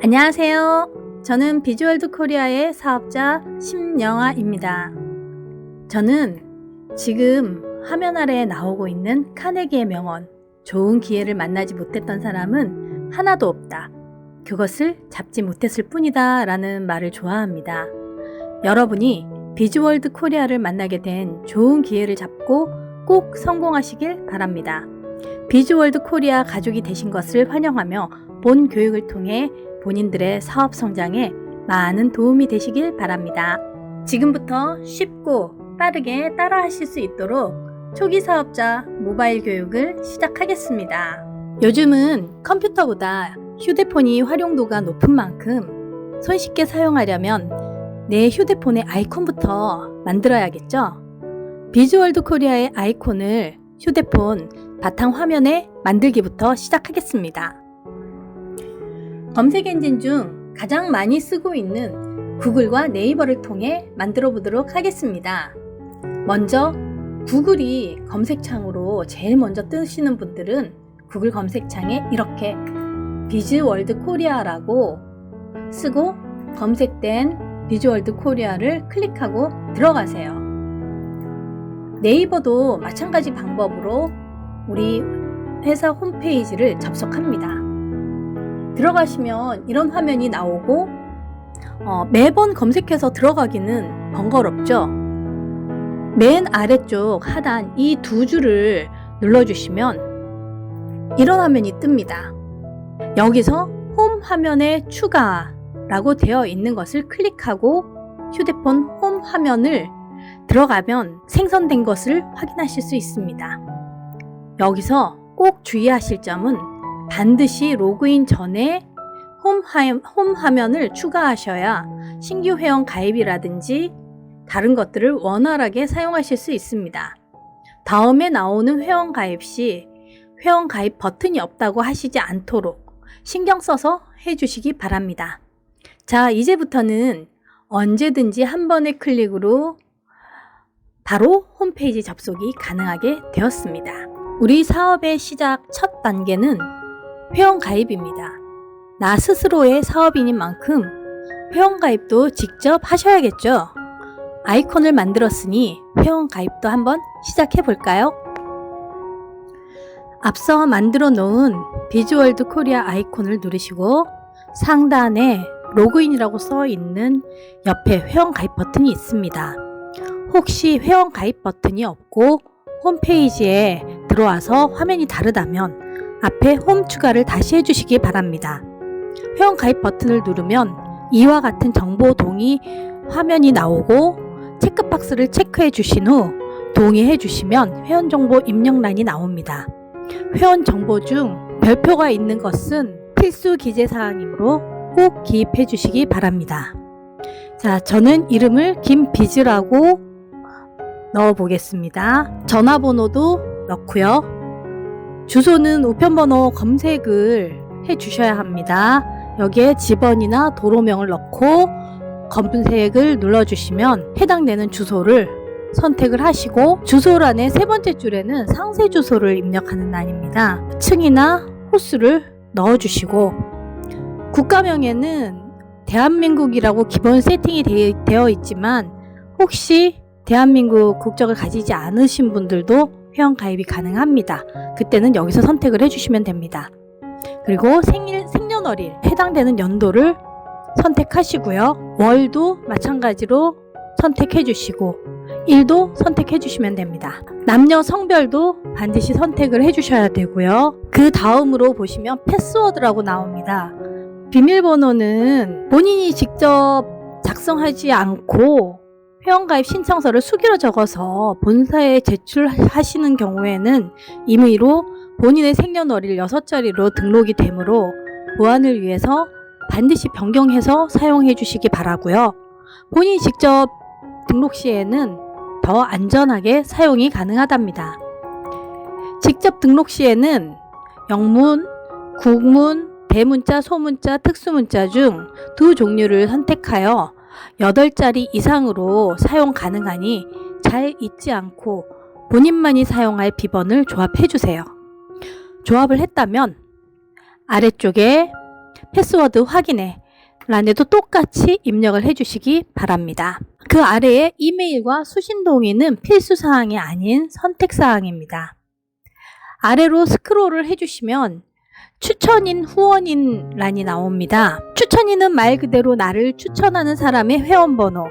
안녕하세요. 저는 비주얼드 코리아의 사업자 심영아입니다. 저는 지금 화면 아래에 나오고 있는 카네기의 명언, 좋은 기회를 만나지 못했던 사람은 하나도 없다. 그것을 잡지 못했을 뿐이다. 라는 말을 좋아합니다. 여러분이 비주얼드 코리아를 만나게 된 좋은 기회를 잡고 꼭 성공하시길 바랍니다. 비주얼드 코리아 가족이 되신 것을 환영하며 본 교육을 통해 본인들의 사업 성장에 많은 도움이 되시길 바랍니다. 지금부터 쉽고 빠르게 따라 하실 수 있도록 초기 사업자 모바일 교육을 시작하겠습니다. 요즘은 컴퓨터보다 휴대폰이 활용도가 높은 만큼 손쉽게 사용하려면 내 휴대폰의 아이콘부터 만들어야겠죠? 비주얼드 코리아의 아이콘을 휴대폰 바탕 화면에 만들기부터 시작하겠습니다. 검색 엔진 중 가장 많이 쓰고 있는 구글과 네이버를 통해 만들어 보도록 하겠습니다. 먼저 구글이 검색창으로 제일 먼저 뜨시는 분들은 구글 검색창에 이렇게 비즈월드 코리아라고 쓰고 검색된 비즈월드 코리아를 클릭하고 들어가세요. 네이버도 마찬가지 방법으로 우리 회사 홈페이지를 접속합니다. 들어가시면 이런 화면이 나오고 어, 매번 검색해서 들어가기는 번거롭죠. 맨 아래쪽 하단 이 두 줄을 눌러주시면 이런 화면이 뜹니다. 여기서 홈 화면에 추가라고 되어 있는 것을 클릭하고 휴대폰 홈 화면을 들어가면 생성된 것을 확인하실 수 있습니다. 여기서 꼭 주의하실 점은 반드시 로그인 전에 홈, 화, 홈 화 면을 추가하셔야 신규 회원 가입이라든지 다른 것들을 원활하게 사용하실 수 있습니다. 다음에 나오는 회원 가입 시 회원 가입 버튼이 없다고 하시지 않도록 신경 써서 해주시기 바랍니다. 자, 이제부터는 언제든지 한 번의 클릭으로 바로 홈페이지 접속이 가능하게 되었습니다. 우리 사업의 시작 첫 단계는 회원 가입입니다. 나 스스로의 사업인인 만큼 회원 가입도 직접 하셔야겠죠. 아이콘을 만들었으니 회원 가입도 한번 시작해 볼까요? 앞서 만들어 놓은 비주얼드 코리아 아이콘을 누르시고 상단에 로그인이라고 써 있는 옆에 회원 가입 버튼이 있습니다. 혹시 회원 가입 버튼이 없고 홈페이지에 들어와서 화면이 다르다면 앞에 홈 추가를 다시 해주시기 바랍니다. 회원 가입 버튼을 누르면 이와 같은 정보 동의 화면이 나오고 체크박스를 체크해 주신 후 동의해 주시면 회원 정보 입력란이 나옵니다. 회원 정보 중 별표가 있는 것은 필수 기재 사항이므로 꼭 기입해 주시기 바랍니다. 자, 저는 이름을 김비즈라고 넣어 보겠습니다. 전화번호도 넣고요. 주소는 우편번호 검색을 해 주셔야 합니다. 여기에 집원이나 도로명을 넣고 검색을 눌러주시면 해당되는 주소를 선택을 하시고 주소란의 세 번째 줄에는 상세 주소를 입력하는欄입니다. 층이나 호수를 넣어주시고 국가명에는 대한민국이라고 기본 세팅이 되어 있지만 혹시 대한민국 국적을 가지지 않으신 분들도 회원 가입이 가능합니다. 그때는 여기서 선택을 해주시면 됩니다. 그리고 생일, 생년월일 해당되는 연도를 선택하시고요. 월도 마찬가지로 선택해 주시고 일도 선택해 주시면 됩니다. 남녀 성별도 반드시 선택을 해 주셔야 되고요. 그 다음으로 보시면 패스워드라고 나옵니다. 비밀번호는 본인이 직접 작성하지 않고 회원가입 신청서를 수기로 적어서 본사에 제출하시는 경우에는 임의로 본인의 생년월일 6자리로 등록이 되므로 보안을 위해서 반드시 변경해서 사용해 주시기 바라고요. 본인이 직접 등록 시에는 더 안전하게 사용이 가능하답니다. 직접 등록 시에는 영문, 국문, 대문자, 소문자, 특수문자 중 두 종류를 선택하여 8자리 이상으로 사용 가능하니 잘 잊지 않고 본인만이 사용할 비번을 조합해 주세요. 조합을 했다면 아래쪽에 패스워드 확인해 란에도 똑같이 입력을 해주시기 바랍니다. 그 아래에 이메일과 수신 동의는 필수 사항이 아닌 선택 사항입니다. 아래로 스크롤을 해주시면 추천인 후원인 란이 나옵니다. 추천인은 말 그대로 나를 추천하는 사람의 회원번호,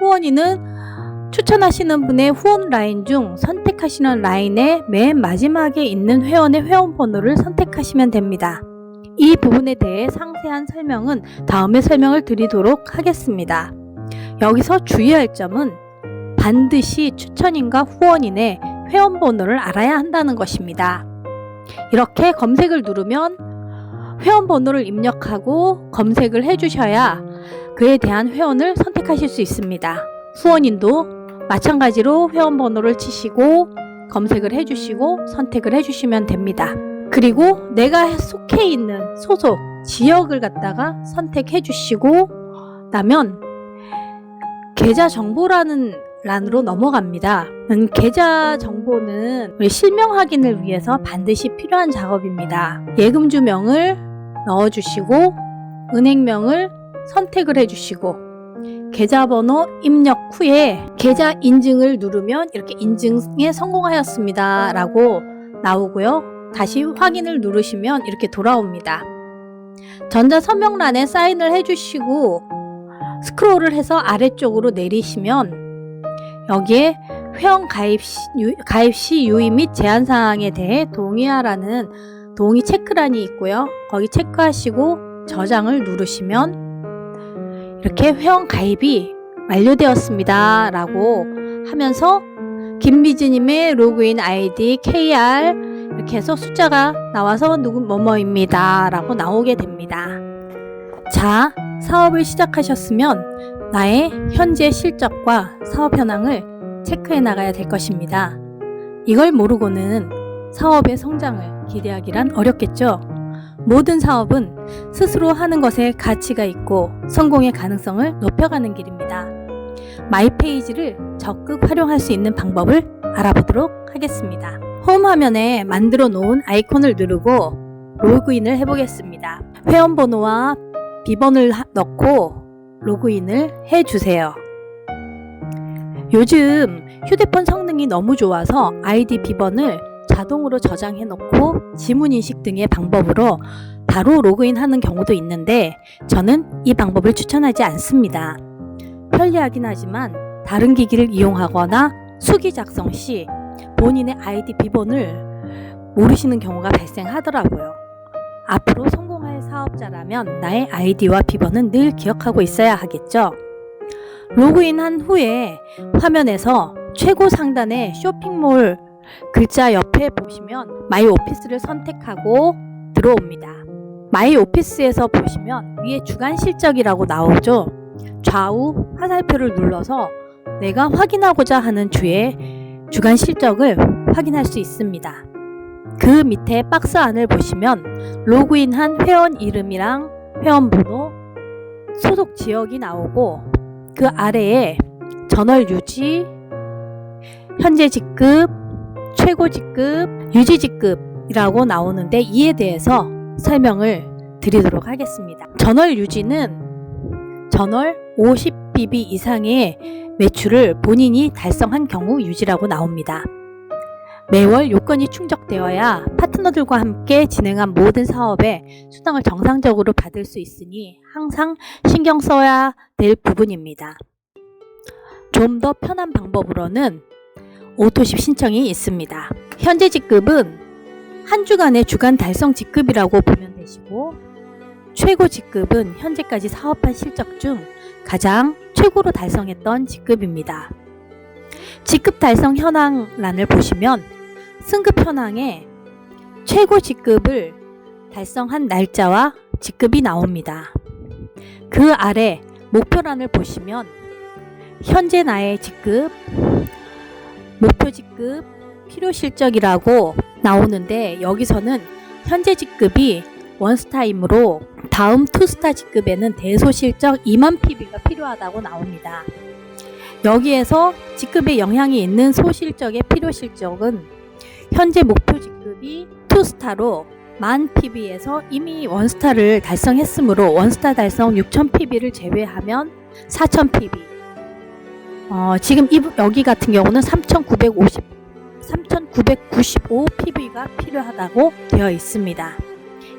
후원인은 추천하시는 분의 후원 라인 중 선택하시는 라인의 맨 마지막에 있는 회원의 회원번호를 선택하시면 됩니다. 이 부분에 대해 상세한 설명은 다음에 설명을 드리도록 하겠습니다. 여기서 주의할 점은 반드시 추천인과 후원인의 회원번호를 알아야 한다는 것입니다. 이렇게 검색을 누르면 회원 번호를 입력하고 검색을 해주셔야 그에 대한 회원을 선택하실 수 있습니다. 후원인도 마찬가지로 회원 번호를 치시고 검색을 해주시고 선택을 해주시면 됩니다. 그리고 내가 속해 있는 소속 지역을 갖다가 선택해 주시고 나면 계좌 정보라는 란으로 넘어갑니다. 음, 계좌 정보는 실명 확인을 위해서 반드시 필요한 작업입니다. 예금주명을 넣어주시고 은행명을 선택을 해주시고 계좌번호 입력 후에 계좌 인증을 누르면 이렇게 인증에 성공하였습니다 라고 나오고요. 다시 확인을 누르시면 이렇게 돌아옵니다. 전자 서명란에 사인을 해주시고 스크롤을 해서 아래쪽으로 내리시면 여기에 회원 가입 시, 유, 가입 시 유의 및 제한 사항에 대해 동의하라는 동의 체크란이 있고요. 거기 체크하시고 저장을 누르시면 이렇게 회원 가입이 완료되었습니다. 라고 하면서 김비즈님의 로그인 아이디 KR 이렇게 해서 숫자가 나와서 누구 뭐뭐입니다. 라고 나오게 됩니다. 자, 사업을 시작하셨으면 나의 현재 실적과 사업 현황을 체크해 나가야 될 것입니다. 이걸 모르고는 사업의 성장을 기대하기란 어렵겠죠? 모든 사업은 스스로 하는 것에 가치가 있고 성공의 가능성을 높여가는 길입니다. 마이페이지를 적극 활용할 수 있는 방법을 알아보도록 하겠습니다. 홈 화면에 만들어 놓은 아이콘을 누르고 로그인을 해보겠습니다. 회원번호와 비번을 넣고 로그인을 해주세요. 요즘 휴대폰 성능이 너무 좋아서 아이디 비번을 자동으로 저장해 놓고 지문인식 등의 방법으로 바로 로그인하는 경우도 있는데 저는 이 방법을 추천하지 않습니다. 편리하긴 하지만 다른 기기를 이용하거나 수기 작성 시 본인의 아이디 비번을 모르시는 경우가 발생하더라고요. 앞으로 성공할 사업자라면 나의 아이디와 비번은 늘 기억하고 있어야 하겠죠. 로그인한 후에 화면에서 최고 상단의 쇼핑몰 글자 옆에 보시면 마이 오피스를 선택하고 들어옵니다. 마이 오피스에서 보시면 위에 주간 실적이라고 나오죠. 좌우 화살표를 눌러서 내가 확인하고자 하는 주의 주간 실적을 확인할 수 있습니다. 그 밑에 박스 안을 보시면 로그인한 회원 이름이랑 회원 번호, 소속 지역이 나오고 그 아래에 전월 유지, 현재 직급, 최고 직급, 유지 직급이라고 나오는데 이에 대해서 설명을 드리도록 하겠습니다. 전월 유지는 전월 50BB 이상의 매출을 본인이 달성한 경우 유지라고 나옵니다. 매월 요건이 충족되어야 파트너들과 함께 진행한 모든 사업에 수당을 정상적으로 받을 수 있으니 항상 신경 써야 될 부분입니다. 좀 더 편한 방법으로는 오토십 신청이 있습니다. 현재 직급은 한 주간의 주간 달성 직급이라고 보면 되시고 최고 직급은 현재까지 사업한 실적 중 가장 최고로 달성했던 직급입니다. 직급 달성 현황란을 보시면 승급 현황에 최고 직급을 달성한 날짜와 직급이 나옵니다. 그 아래 목표란을 보시면 현재 나의 직급, 목표 직급, 필요 실적이라고 나오는데 여기서는 현재 직급이 원스타임으로 다음 투스타 직급에는 대소 실적 2만 PB가 필요하다고 나옵니다. 여기에서 직급에 영향이 있는 소실적의 필요 실적은 현재 목표 직급이 투스타로 만 PB에서 이미 원스타를 달성했으므로 원스타 달성 6000 PB를 제외하면 4000 PB. 어, 지금 이, 여기 같은 경우는 3950, 3995 PB가 필요하다고 되어 있습니다.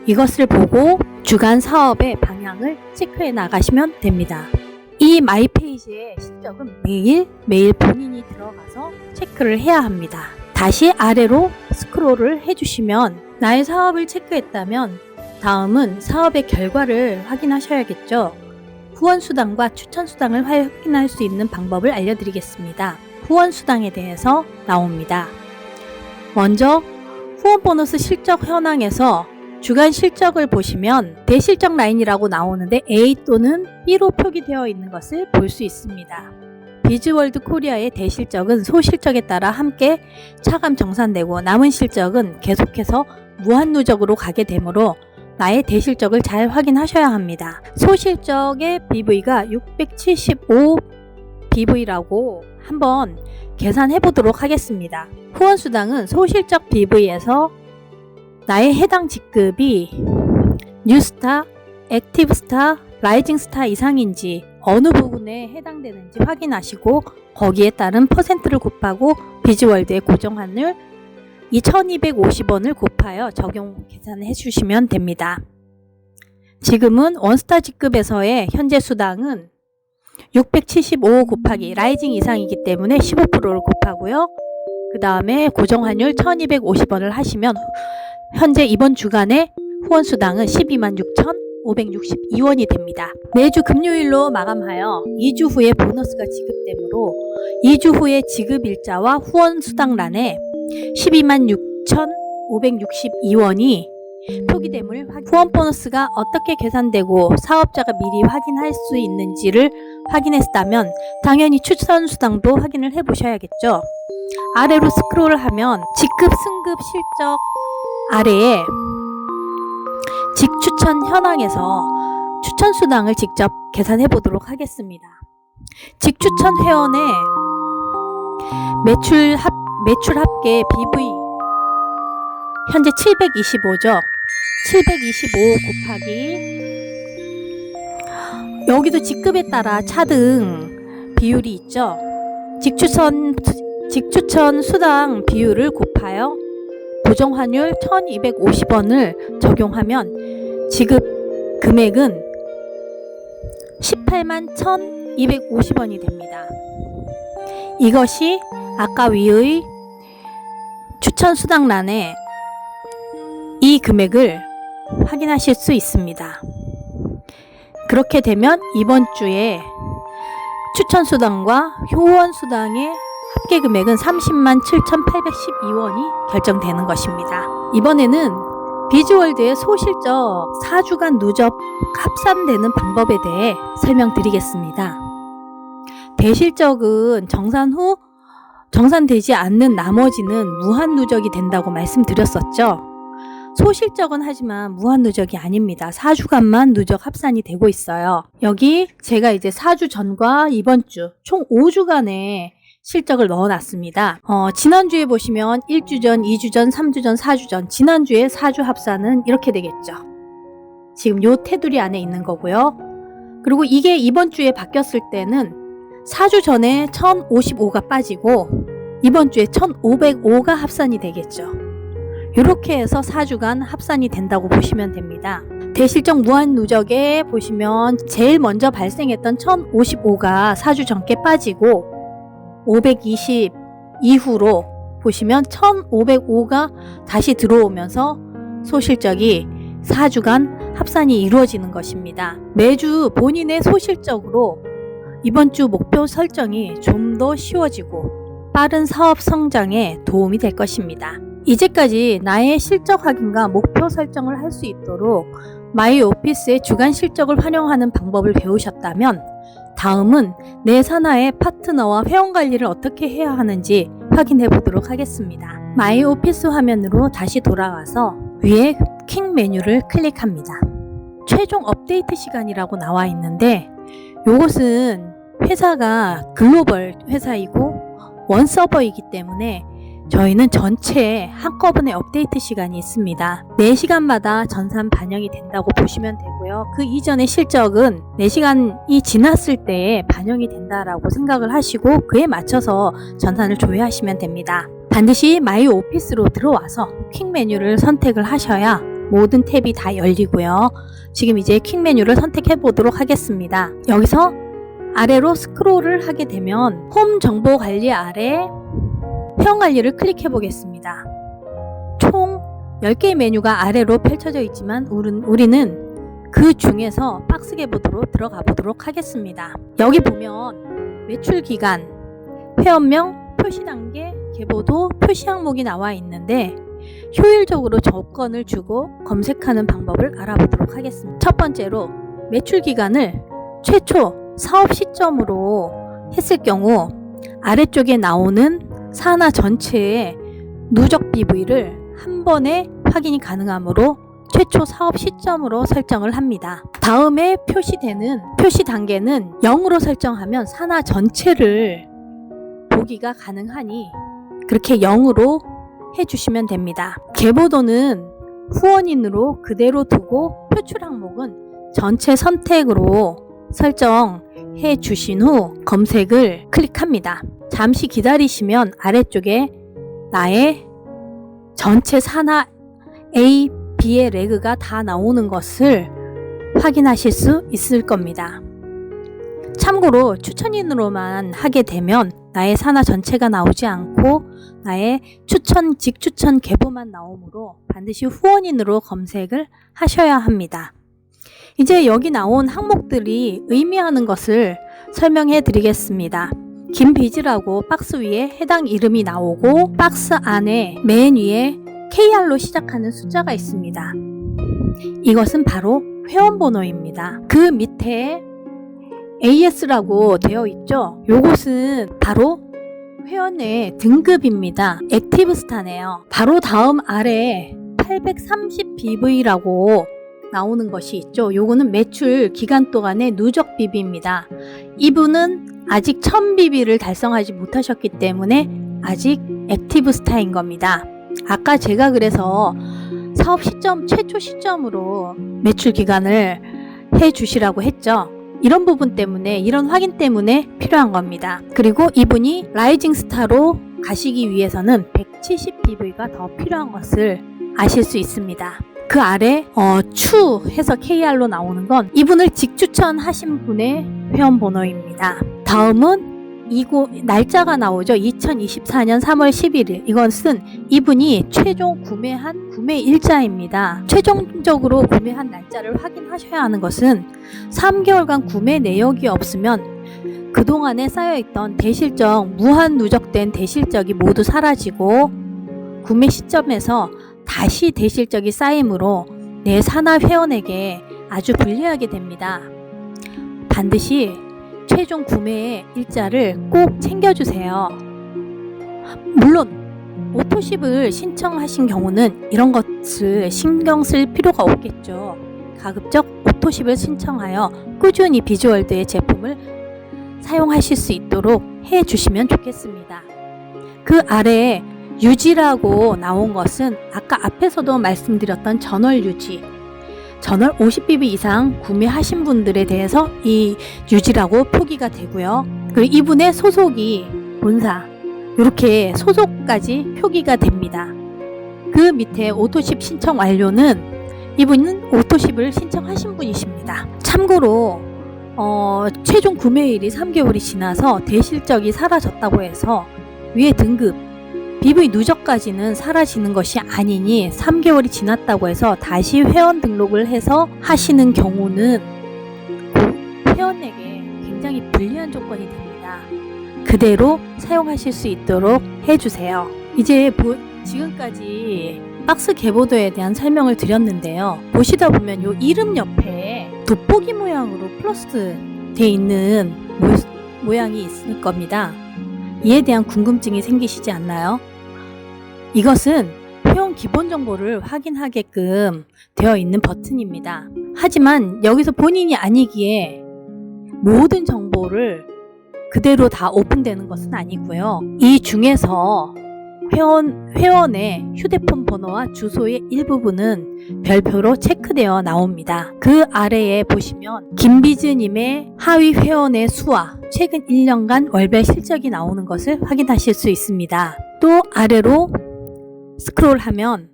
이것을 보고 주간 사업의 방향을 체크해 나가시면 됩니다. 이 마이 페이지의 실적은 매일 매일 본인이 들어가서 체크를 해야 합니다. 다시 아래로 스크롤을 해주시면 나의 사업을 체크했다면 다음은 사업의 결과를 확인하셔야겠죠. 후원 수당과 추천 수당을 확인할 수 있는 방법을 알려드리겠습니다. 후원 수당에 대해서 나옵니다. 먼저 후원 보너스 실적 현황에서 주간 실적을 보시면 대실적 라인이라고 나오는데 A 또는 B로 표기되어 있는 것을 볼 수 있습니다. 비즈월드 코리아의 대실적은 소실적에 따라 함께 차감 정산되고 남은 실적은 계속해서 무한 누적으로 가게 되므로 나의 대실적을 잘 확인하셔야 합니다. 소실적의 BV가 675 BV라고 한번 계산해 보도록 하겠습니다. 후원 수당은 소실적 BV에서 나의 해당 직급이 뉴스타, 액티브스타, 라이징스타 이상인지 어느 부분에 해당되는지 확인하시고 거기에 따른 퍼센트를 곱하고 비즈월드의 고정환율 2250원을 곱하여 적용 계산해 주시면 됩니다. 지금은 원스타 직급에서의 현재 수당은 675 곱하기 라이징 이상이기 때문에 15%를 곱하고요. 그 다음에 고정환율 1250원을 하시면 현재 이번 주간의 후원수당은 126,000원입니다. 562원이 됩니다. 매주 금요일로 마감하여 2주 후에 보너스가 지급되므로 2주 후에 지급 일자와 후원 수당란에 126,562원이 표기됨을 후원 보너스가 어떻게 계산되고 사업자가 미리 확인할 수 있는지를 확인했다면 당연히 추천 수당도 확인을 해보셔야겠죠. 아래로 스크롤하면 직급, 승급, 실적 아래에 직추천 현황에서 추천 수당을 직접 계산해 보도록 하겠습니다. 직추천 회원의 매출 합 매출 합계 BV 현재 725죠. 725 곱하기 여기도 직급에 따라 차등 비율이 있죠. 직추천 직추천 수당 비율을 곱하여 고정 환율 1250원을 적용하면 지급 금액은 18만 1250원이 됩니다. 이것이 아까 위의 추천 수당란에 이 금액을 확인하실 수 있습니다. 그렇게 되면 이번 주에 추천 수당과 효원 수당의 합계 금액은 30만 7,812원이 결정되는 것입니다. 이번에는 비즈월드의 소실적 4주간 누적 합산되는 방법에 대해 설명드리겠습니다. 대실적은 정산 후 정산되지 않는 나머지는 무한 누적이 된다고 말씀드렸었죠. 소실적은 하지만 무한 누적이 아닙니다. 4주간만 누적 합산이 되고 있어요. 여기 제가 이제 4주 전과 이번 주 총 5주간의 실적을 넣어놨습니다. 어, 지난주에 보시면 1주 전, 2주 전, 3주 전, 4주 전, 지난주에 4주 합산은 이렇게 되겠죠. 지금 요 테두리 안에 있는 거고요. 그리고 이게 이번 주에 바뀌었을 때는 4주 전에 1055가 빠지고 이번 주에 1505가 합산이 되겠죠. 이렇게 해서 4주간 합산이 된다고 보시면 됩니다. 대실적 무한 누적에 보시면 제일 먼저 발생했던 1055가 4주 전께 빠지고 520 이후로 보시면 1505가 다시 들어오면서 소실적이 4주간 합산이 이루어지는 것입니다. 매주 본인의 소실적으로 이번 주 목표 설정이 좀 더 쉬워지고 빠른 사업 성장에 도움이 될 것입니다. 이제까지 나의 실적 확인과 목표 설정을 할 수 있도록 마이 오피스의 주간 실적을 활용하는 방법을 배우셨다면 다음은 내 산하의 파트너와 회원 관리를 어떻게 해야 하는지 확인해 보도록 하겠습니다. 마이 오피스 화면으로 다시 돌아와서 위에 킹 메뉴를 클릭합니다. 최종 업데이트 시간이라고 나와 있는데 이것은 회사가 글로벌 회사이고 원 서버이기 때문에 저희는 전체 한꺼번에 업데이트 시간이 있습니다. 4시간마다 전산 반영이 된다고 보시면 되고요. 그 이전의 실적은 4시간이 지났을 때 반영이 된다라고 생각을 하시고 그에 맞춰서 전산을 조회하시면 됩니다. 반드시 마이 오피스로 들어와서 퀵 메뉴를 선택을 하셔야 모든 탭이 다 열리고요. 지금 이제 퀵 메뉴를 선택해 보도록 하겠습니다. 여기서 아래로 스크롤을 하게 되면 홈 정보 관리 아래 회원 관리를 클릭해 보겠습니다. 총 10개의 메뉴가 아래로 펼쳐져 있지만 우리는 그 중에서 박스 계보도로 들어가 보도록 하겠습니다. 여기 보면 매출 기간, 회원명, 표시 단계, 계보도, 표시 항목이 나와 있는데 효율적으로 조건을 주고 검색하는 방법을 알아보도록 하겠습니다. 첫 번째로 매출 기간을 최초 사업 시점으로 했을 경우 아래쪽에 나오는 산하 전체의 누적 BV를 한 번에 확인이 가능하므로 최초 사업 시점으로 설정을 합니다. 다음에 표시되는 표시 단계는 0으로 설정하면 산하 전체를 보기가 가능하니 그렇게 0으로 해주시면 됩니다. 계보도는 후원인으로 그대로 두고 표출 항목은 전체 선택으로 설정해 주신 후 검색을 클릭합니다. 잠시 기다리시면 아래쪽에 나의 전체 산하 A, B의 레그가 다 나오는 것을 확인하실 수 있을 겁니다. 참고로 추천인으로만 하게 되면 나의 산하 전체가 나오지 않고 나의 추천, 직추천 계보만 나오므로 반드시 후원인으로 검색을 하셔야 합니다. 이제 여기 나온 항목들이 의미하는 것을 설명해 드리겠습니다. 김비지라고 박스 위에 해당 이름이 나오고 박스 안에 맨 위에 KR로 시작하는 숫자가 있습니다. 이것은 바로 회원 번호입니다. 그 밑에 AS라고 되어 있죠. 요것은 바로 회원의 등급입니다. 액티브 스타네요. 바로 다음 아래 830BV라고 나오는 것이 있죠. 요거는 매출 기간 동안의 누적 BB입니다. 이분은 아직 1000BB를 달성하지 못하셨기 때문에 아직 액티브 스타인 겁니다. 아까 제가 그래서 사업 시점 최초 시점으로 매출 기간을 해 주시라고 했죠. 이런 부분 때문에 이런 확인 때문에 필요한 겁니다. 그리고 이분이 라이징 스타로 가시기 위해서는 170BV가 더 필요한 것을 아실 수 있습니다. 그 아래 어, 추 해서 KR로 나오는 건 이분을 직추천하신 분의 회원 번호입니다. 다음은 이고 날짜가 나오죠. 2024년 3월 11일. 이것은 이분이 최종 구매한 구매 일자입니다. 최종적으로 구매한 날짜를 확인하셔야 하는 것은 3개월간 구매 내역이 없으면 그동안에 쌓여있던 대실적, 무한 누적된 대실적이 모두 사라지고 구매 시점에서 다시 대실적이 쌓이므로 내 산하 회원에게 아주 불리하게 됩니다. 반드시 최종 구매의 일자를 꼭 챙겨주세요. 물론 오토십을 신청하신 경우는 이런 것을 신경 쓸 필요가 없겠죠. 가급적 오토십을 신청하여 꾸준히 비주얼드의 제품을 사용하실 수 있도록 해 주시면 좋겠습니다. 그 아래에 유지라고 나온 것은 아까 앞에서도 말씀드렸던 전월 유지. 전월 50BB 이상 구매하신 분들에 대해서 이 유지라고 표기가 되고요. 그리고 이분의 소속이 본사. 이렇게 소속까지 표기가 됩니다. 그 밑에 오토십 신청 완료는 이분은 오토십을 신청하신 분이십니다. 참고로 어, 최종 구매일이 3개월이 지나서 대실적이 사라졌다고 해서 위에 등급 BV 누적까지는 사라지는 것이 아니니 3개월이 지났다고 해서 다시 회원 등록을 해서 하시는 경우는 그 회원에게 굉장히 불리한 조건이 됩니다. 그대로 사용하실 수 있도록 해주세요. 이제 보, 지금까지 박스 개보도에 대한 설명을 드렸는데요. 보시다 보면 요 이름 옆에 돋보기 모양으로 플러스 돼 있는 모, 모양이 있을 겁니다. 이에 대한 궁금증이 생기시지 않나요? 이것은 회원 기본 정보를 확인하게끔 되어 있는 버튼입니다. 하지만 여기서 본인이 아니기에 모든 정보를 그대로 다 오픈되는 것은 아니고요. 이 중에서 회원, 회원의 휴대폰 번호와 주소의 일부분은 별표로 체크되어 나옵니다. 그 아래에 보시면 김비즈님의 하위 회원의 수와 최근 1년간 월별 실적이 나오는 것을 확인하실 수 있습니다. 또 아래로 스크롤하면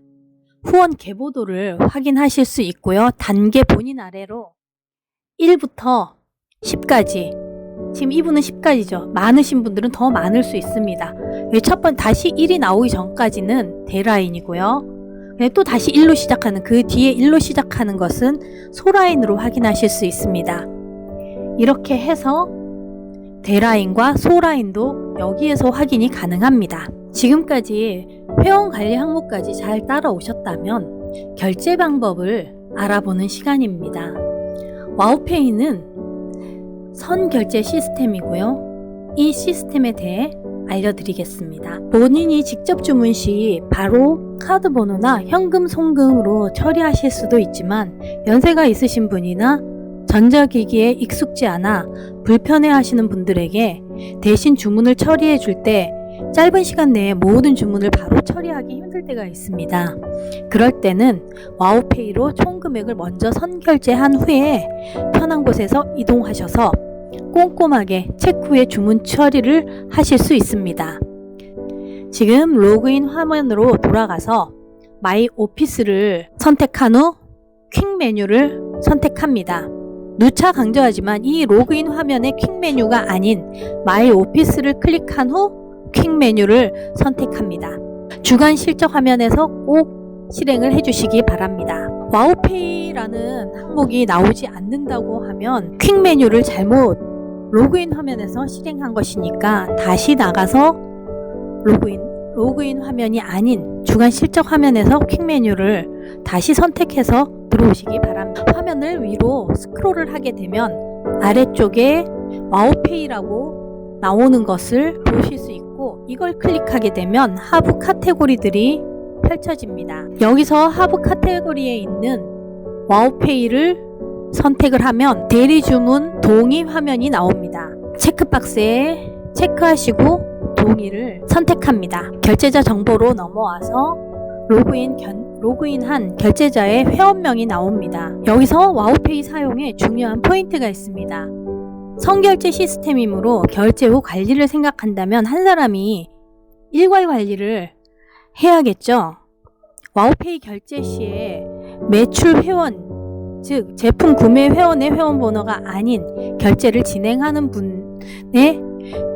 후원 계보도를 확인하실 수 있고요. 단계 본인 아래로 1부터 10까지 지금 이분은 10까지죠. 많으신 분들은 더 많을 수 있습니다. 첫 번 다시 1이 나오기 전까지는 대라인이고요. 네, 또 다시 1로 시작하는 그 뒤에 1로 시작하는 것은 소라인으로 확인하실 수 있습니다. 이렇게 해서 대라인과 소라인도 여기에서 확인이 가능합니다. 지금까지 회원 관리 항목까지 잘 따라오셨다면 결제 방법을 알아보는 시간입니다. 와우페이는 선 결제 시스템이고요. 이 시스템에 대해 알려드리겠습니다. 본인이 직접 주문 시 바로 카드 번호나 현금 송금으로 처리하실 수도 있지만 연세가 있으신 분이나 전자기기에 익숙지 않아 불편해 하시는 분들에게 대신 주문을 처리해 줄 때 짧은 시간 내에 모든 주문을 바로 처리하기 힘들 때가 있습니다. 그럴 때는 와우페이로 총 금액을 먼저 선결제한 후에 편한 곳에서 이동하셔서 꼼꼼하게 체크 후에 주문 처리를 하실 수 있습니다. 지금 로그인 화면으로 돌아가서 마이 오피스를 선택한 후 퀵 메뉴를 선택합니다. 누차 강조하지만 이 로그인 화면의 퀵 메뉴가 아닌 마이 오피스를 클릭한 후 퀵 메뉴를 선택합니다. 주간 실적 화면에서 꼭 실행을 해주시기 바랍니다. 와우페이라는 항목이 나오지 않는다고 하면 퀵 메뉴를 잘못 로그인 화면에서 실행한 것이니까 다시 나가서 로그인, 로그인 화면이 아닌 주간 실적 화면에서 퀵 메뉴를 다시 선택해서 들어오시기 바랍니다. 화면을 위로 스크롤을 하게 되면 아래쪽에 와우페이라고 나오는 것을 보실 수 있고 이걸 클릭하게 되면 하부 카테고리들이 펼쳐집니다. 여기서 하부 카테고리에 있는 와우페이를 선택을 하면 대리 주문 동의 화면이 나옵니다. 체크박스에 체크하시고 동의를 선택합니다. 결제자 정보로 넘어와서 로그인 견, 로그인한 결제자의 회원명이 나옵니다. 여기서 와우페이 사용에 중요한 포인트가 있습니다. 선결제 시스템이므로 결제 후 관리를 생각한다면 한 사람이 일괄 관리를 해야겠죠. 와우페이 결제 시에 매출 회원, 즉 제품 구매 회원의 회원 번호가 아닌 결제를 진행하는 분의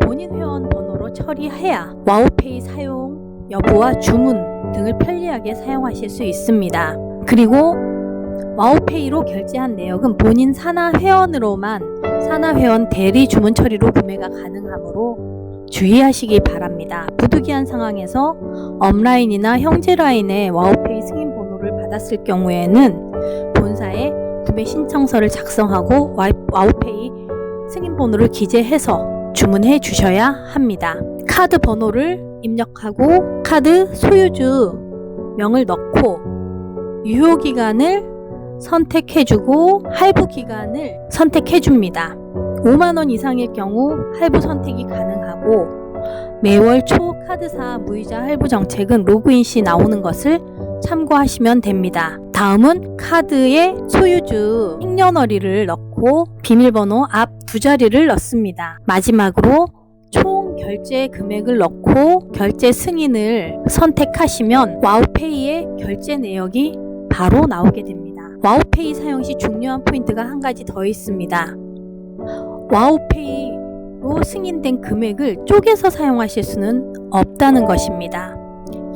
본인 회원 번호로 처리해야 와우페이 사용 여부와 주문 등을 편리하게 사용하실 수 있습니다. 그리고 와우페이로 결제한 내역은 본인 산하 회원으로만 산하 회원 대리 주문 처리로 구매가 가능하므로 주의하시기 바랍니다. 부득이한 상황에서 업라인이나 형제 라인의 와우페이 승인 번호를 받았을 경우에는 본사에 구매 신청서를 작성하고 와우페이 승인 번호를 기재해서 주문해 주셔야 합니다. 카드 번호를 입력하고 카드 소유주 명을 넣고 유효 기간을 선택해주고 할부 기간을 선택해줍니다. 5만원 이상일 경우 할부 선택이 가능하고 매월 초 카드사 무이자 할부 정책은 로그인 시 나오는 것을 참고하시면 됩니다. 다음은 카드의 소유주 생년월일을 넣고 비밀번호 앞 두 자리를 넣습니다. 마지막으로 총 결제 금액을 넣고 결제 승인을 선택하시면 와우페이의 결제 내역이 바로 나오게 됩니다. 와우페이 사용 시 중요한 포인트가 한 가지 더 있습니다. 와우페이로 승인된 금액을 쪼개서 사용하실 수는 없다는 것입니다.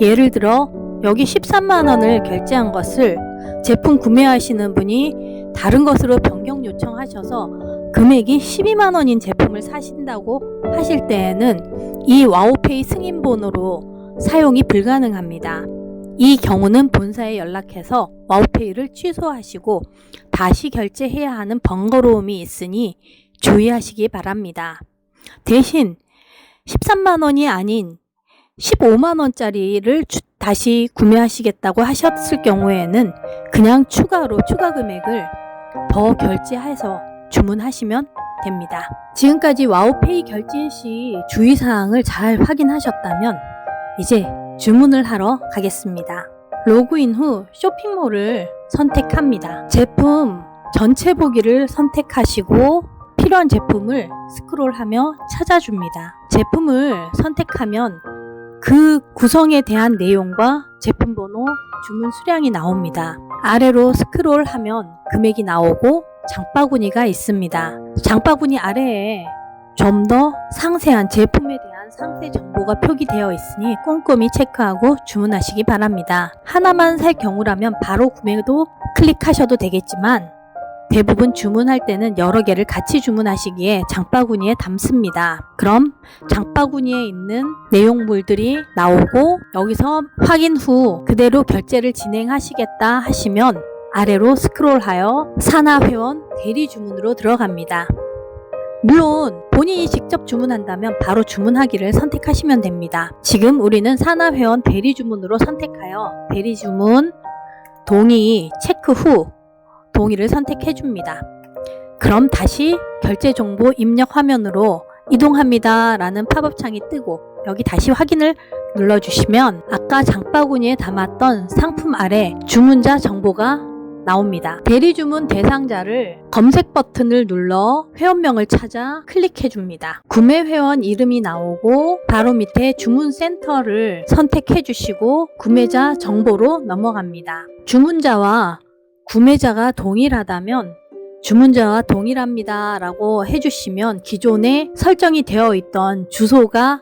예를 들어 여기 13만 원을 결제한 것을 제품 구매하시는 분이 다른 것으로 변경 요청하셔서 금액이 12만 원인 제품을 사신다고 하실 때에는 이 와우페이 승인 번호로 사용이 불가능합니다. 이 경우는 본사에 연락해서 와우페이를 취소하시고 다시 결제해야 하는 번거로움이 있으니 주의하시기 바랍니다. 대신 13만 원이 아닌 15만 원짜리를 다시 구매하시겠다고 하셨을 경우에는 그냥 추가로 추가 금액을 더 결제해서 주문하시면 됩니다. 지금까지 와우페이 결제 시 주의사항을 잘 확인하셨다면 이제 주문을 하러 가겠습니다. 로그인 후 쇼핑몰을 선택합니다. 제품 전체 보기를 선택하시고 필요한 제품을 스크롤하며 찾아줍니다. 제품을 선택하면 그 구성에 대한 내용과 제품 번호, 주문 수량이 나옵니다. 아래로 스크롤하면 금액이 나오고 장바구니가 있습니다. 장바구니 아래에 좀 더 상세한 제품에 대한 상세 정보가 표기되어 있으니 꼼꼼히 체크하고 주문하시기 바랍니다. 하나만 살 경우라면 바로 구매도 클릭하셔도 되겠지만 대부분 주문할 때는 여러 개를 같이 주문하시기에 장바구니에 담습니다. 그럼 장바구니에 있는 내용물들이 나오고 여기서 확인 후 그대로 결제를 진행하시겠다 하시면 아래로 스크롤하여 산하 회원 대리 주문으로 들어갑니다. 물론 본인이 직접 주문한다면 바로 주문하기를 선택하시면 됩니다. 지금 우리는 산하회원 대리 주문으로 선택하여 대리 주문 동의 체크 후 동의를 선택해 줍니다. 그럼 다시 결제 정보 입력 화면으로 이동합니다 라는 팝업 창이 뜨고 여기 다시 확인을 눌러주시면 아까 장바구니에 담았던 상품 아래 주문자 정보가 나옵니다. 대리 주문 대상자를 검색 버튼을 눌러 회원명을 찾아 클릭해 줍니다. 구매 회원 이름이 나오고 바로 밑에 주문 센터를 선택해 주시고 구매자 정보로 넘어갑니다. 주문자와 구매자가 동일하다면 주문자와 동일합니다 라고 해주시면 기존에 설정이 되어 있던 주소가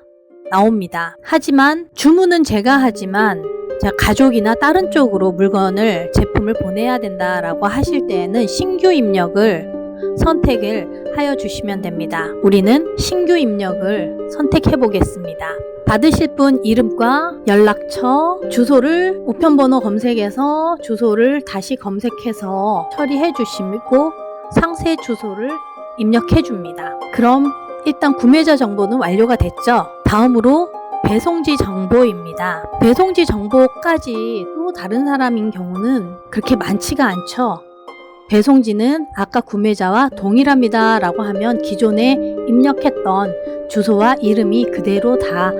나옵니다. 하지만 주문은 제가 하지만 자, 가족이나 다른 쪽으로 물건을 제품을 보내야 된다라고 하실 때에는 신규 입력을 선택을 하여 주시면 됩니다. 우리는 신규 입력을 선택해 보겠습니다. 받으실 분 이름과 연락처, 주소를 우편번호 검색해서 주소를 다시 검색해서 처리해 주시고 상세 주소를 입력해 줍니다. 그럼 일단 구매자 정보는 완료가 됐죠. 다음으로 배송지 정보입니다. 배송지 정보까지 또 다른 사람인 경우는 그렇게 많지가 않죠. 배송지는 아까 구매자와 동일합니다 라고 하면 기존에 입력했던 주소와 이름이 그대로 다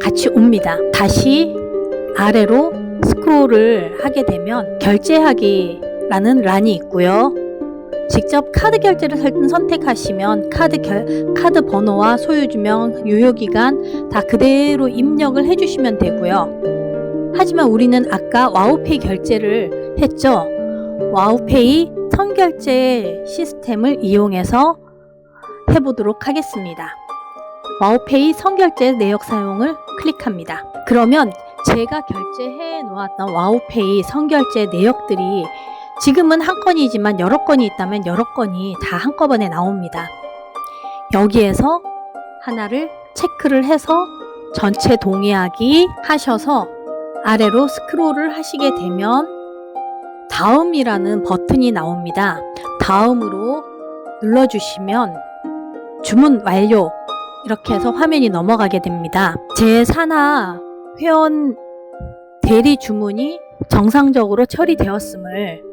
같이 옵니다. 다시 아래로 스크롤을 하게 되면 결제하기 라는 란이 있고요. 직접 카드 결제를 선- 선택하시면 카드 결, 카드 번호와 소유주명, 유효기간 다 그대로 입력을 해주시면 되고요. 하지만 우리는 아까 와우페이 결제를 했죠. 와우페이 선결제 시스템을 이용해서 해보도록 하겠습니다. 와우페이 선결제 내역 사용을 클릭합니다. 그러면 제가 결제해 놓았던 와우페이 선결제 내역들이 지금은 한 건이지만 여러 건이 있다면 여러 건이 다 한꺼번에 나옵니다. 여기에서 하나를 체크를 해서 전체 동의하기 하셔서 아래로 스크롤을 하시게 되면 다음이라는 버튼이 나옵니다. 다음으로 눌러주시면 주문 완료 이렇게 해서 화면이 넘어가게 됩니다. 제 산하 회원 대리 주문이 정상적으로 처리되었음을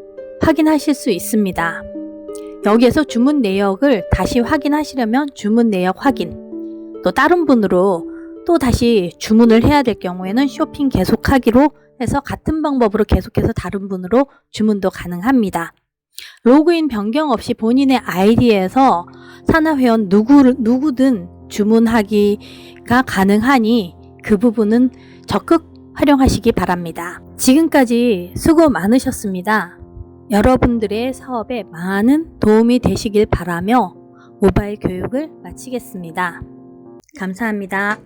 확인하실 수 있습니다. 여기에서 주문 내역을 다시 확인하시려면 주문 내역 확인, 또 다른 분으로 또 다시 주문을 해야 될 경우에는 쇼핑 계속하기로 해서 같은 방법으로 계속해서 다른 분으로 주문도 가능합니다. 로그인 변경 없이 본인의 아이디에서 산하회원 누구, 누구든 주문하기가 가능하니 그 부분은 적극 활용하시기 바랍니다. 지금까지 수고 많으셨습니다. 여러분들의 사업에 많은 도움이 되시길 바라며 모바일 교육을 마치겠습니다. 감사합니다.